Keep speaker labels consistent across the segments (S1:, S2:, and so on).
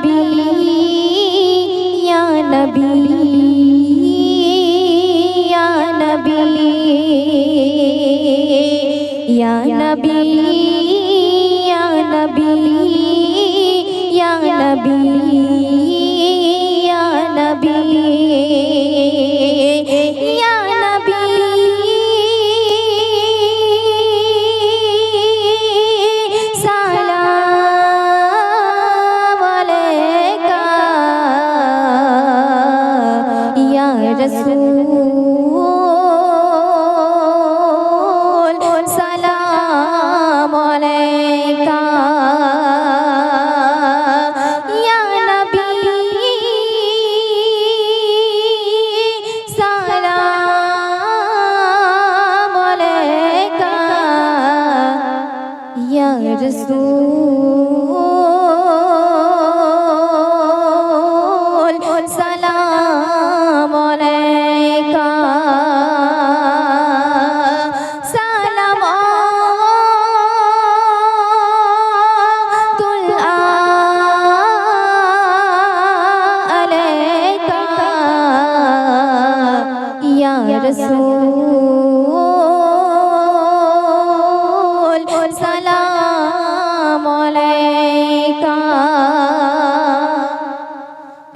S1: নবী ইয়া নবী ইয়া নবী ইয়া নবী। রাসূল রাসূল সালাম আলাইকা।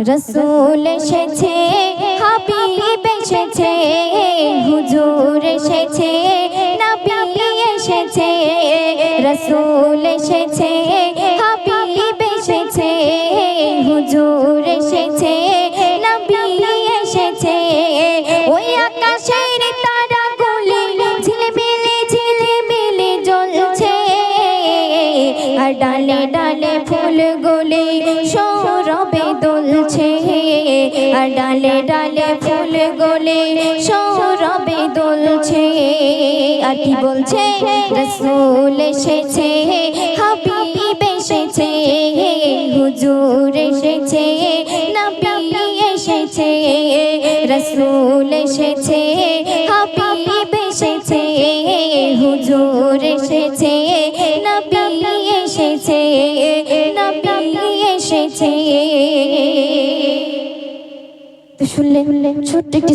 S1: রসুল এসেছে হাবিব এসেছে হুজুর এসেছে নবী এসেছে। রসুল এসেছে ডালে ডালে ফুলগুলি সৌরভে দুলছে। ডালে ডালে ফুলগুলি সৌরভে দুলছে। আর কি বলছে? রসুল এসেছে, হাবিব এসেছে, হুজুর এসেছে, নবী এসেছে, রসুল এসেছে, হাবিব এসেছে, হুজুর এসেছে, নবী নবী এসেছে। তো শুনলেন ছোট্ট একটি